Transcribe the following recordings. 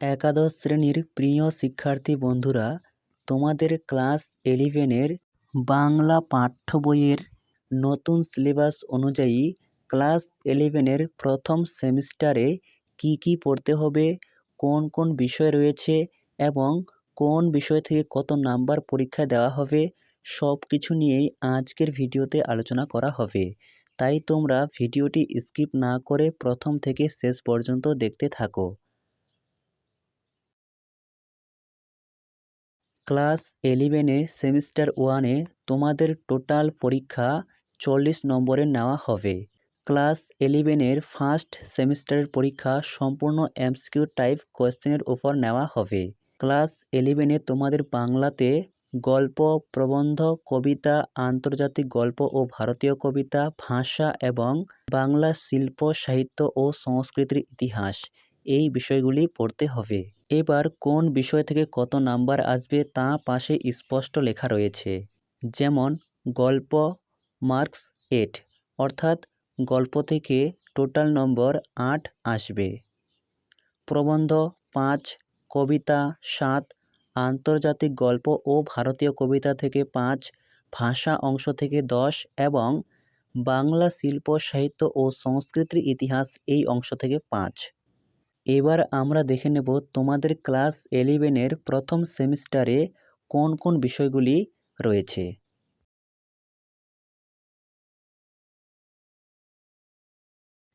একাদশ শ্রেণির প্রিয় শিক্ষার্থী বন্ধুরা, তোমাদের ক্লাস ইলেভেনের বাংলা পাঠ্য বইয়ের নতুন সিলেবাস অনুযায়ী ক্লাস ইলেভেনের প্রথম সেমিস্টারে কি কি পড়তে হবে, কোন কোন বিষয় রয়েছে এবং কোন বিষয় থেকে কত নাম্বার পরীক্ষা দেওয়া হবে সব কিছু নিয়েই আজকের ভিডিওতে আলোচনা করা হবে। তাই তোমরা ভিডিওটি স্কিপ না করে প্রথম থেকে শেষ পর্যন্ত দেখতে থাকো। ক্লাস ইলেভেনে সেমিস্টার ওয়ানে তোমাদের টোটাল পরীক্ষা চল্লিশ নম্বরের নেওয়া হবে। ক্লাস ইলেভেনের ফার্স্ট সেমিস্টারের পরীক্ষা সম্পূর্ণ এমসিকিউ টাইপ কোয়েশ্চেনের উপর নেওয়া হবে। ক্লাস ইলেভেনে তোমাদের বাংলাতে গল্প, প্রবন্ধ, কবিতা, আন্তর্জাতিক গল্প ও ভারতীয় কবিতা, ভাষা এবং বাংলা শিল্প, সাহিত্য ও সংস্কৃতির ইতিহাস। এই বিষয়গুলি পড়তে হবে। এবার কোন বিষয় থেকে কত নাম্বার আসবে তা পাশে স্পষ্ট লেখা রয়েছে। যেমন, গল্প, মার্কস এট অর্থাৎ গল্প থেকে টোটাল নম্বর আট আসবে। প্রবন্ধ পাঁচ, কবিতা সাত, আন্তর্জাতিক গল্প ও ভারতীয় কবিতা থেকে পাঁচ, ভাষা অংশ থেকে দশ এবং বাংলা শিল্প, সাহিত্য ও সংস্কৃতির ইতিহাস এই অংশ থেকে পাঁচ। এবার আমরা দেখে নেব তোমাদের ক্লাস ইলেভেনের প্রথম সেমিস্টারে কোন কোন বিষয়গুলি রয়েছে।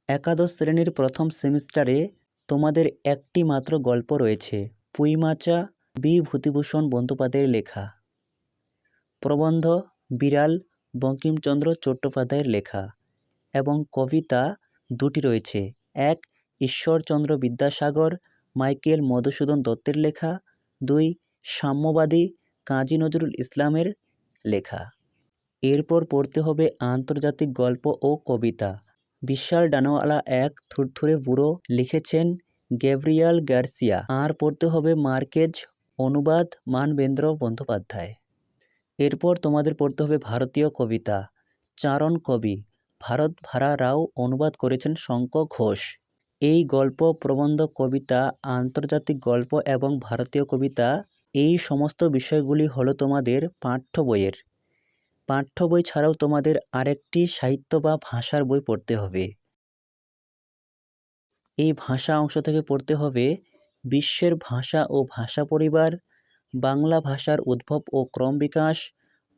একাদশ শ্রেণির প্রথম সেমিস্টারে তোমাদের একটি মাত্র গল্প রয়েছে, পুইমাচা বি ভূতিভূষণ বন্দ্যোপাধ্যায়ের লেখা। প্রবন্ধ বিড়াল বঙ্কিমচন্দ্র চট্টোপাধ্যায়ের লেখা এবং কবিতা দুটি রয়েছে, এক ঈশ্বরচন্দ্র বিদ্যাসাগর, মাইকেল মধুসূদন দত্তের লেখা। দুই, সাম্যবাদী কাজী নজরুল ইসলামের লেখা। এরপর পড়তে হবে আন্তর্জাতিক গল্প ও কবিতা। বিশাল ডানাওয়ালা এক থুরথুরে বুড়ো লিখেছেন গ্যাব্রিয়াল গার্সিয়া। আর পড়তে হবে মার্কেজ, অনুবাদ, মানবেন্দ্র বন্দ্যোপাধ্যায়। এরপর তোমাদের পড়তে হবে ভারতীয় কবিতা, চারণ কবি। ভারত ভাড়া রাও অনুবাদ করেছেন শঙ্ক ঘোষ। এই গল্প প্রবন্ধ, কবিতা, আন্তর্জাতিক গল্প এবং ভারতীয় কবিতা, এই সমস্ত বিষয়গুলি হলো তোমাদের পাঠ্য বইয়ের। পাঠ্য বই ছাড়াও তোমাদের আরেকটি সাহিত্য বা ভাষার বই পড়তে হবে। এই ভাষা অংশ থেকে পড়তে হবে বিশ্বের ভাষা ও ভাষা পরিবার, বাংলা ভাষার উদ্ভব ও ক্রম বিকাশ,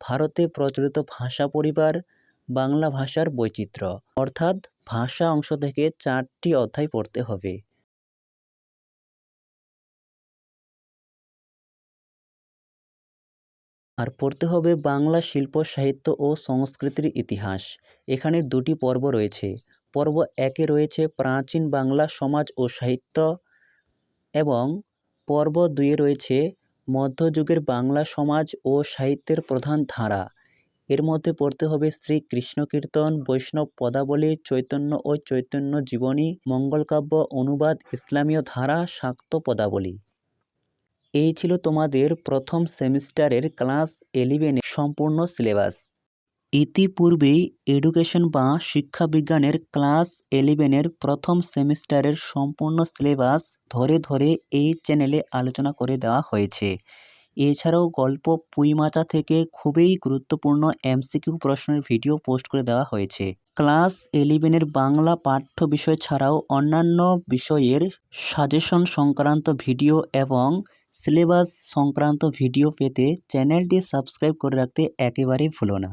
ভারতে প্রচলিত ভাষা পরিবার বাংলা ভাষার বৈচিত্র্য। অর্থাৎ ভাষা অংশ থেকে চারটি অধ্যায় পড়তে হবে। আর পড়তে হবে বাংলা শিল্প, সাহিত্য ও সংস্কৃতির ইতিহাস। এখানে দুটি পর্ব রয়েছে। পর্ব একে রয়েছে প্রাচীন বাংলা সমাজ ও সাহিত্য এবং পর্ব দুয়ে রয়েছে মধ্যযুগের বাংলা সমাজ ও সাহিত্যের প্রধান ধারা। এর মধ্যে পড়তে হবে শ্রী কৃষ্ণ কীর্তন বৈষ্ণব পদাবলী, চৈতন্য ও চৈতন্য জীবনী মঙ্গলকাব্য অনুবাদ, ইসলামীয় ধারা, শাক্ত পদাবলী। এই ছিল তোমাদের প্রথম সেমিস্টারের ক্লাস ইলেভেনের সম্পূর্ণ সিলেবাস। ইতিপূর্বেই এডুকেশন বা শিক্ষাবিজ্ঞানের ক্লাস ইলেভেনের প্রথম সেমিস্টারের সম্পূর্ণ সিলেবাস ধরে ধরে এই চ্যানেলে আলোচনা করে দেওয়া হয়েছে। এছাড়াও গল্প পুইমাচা থেকে খুবই গুরুত্বপূর্ণ এমসিকিউ প্রশ্নের ভিডিও পোস্ট করে দেওয়া হয়েছে। ক্লাস ইলেভেনের বাংলা পাঠ্য বিষয় ছাড়াও অন্যান্য বিষয়ের সাজেশন সংক্রান্ত ভিডিও এবং সিলেবাস সংক্রান্ত ভিডিও পেতে চ্যানেলটি সাবস্ক্রাইব করে রাখতে একেবারেই ভুলো না।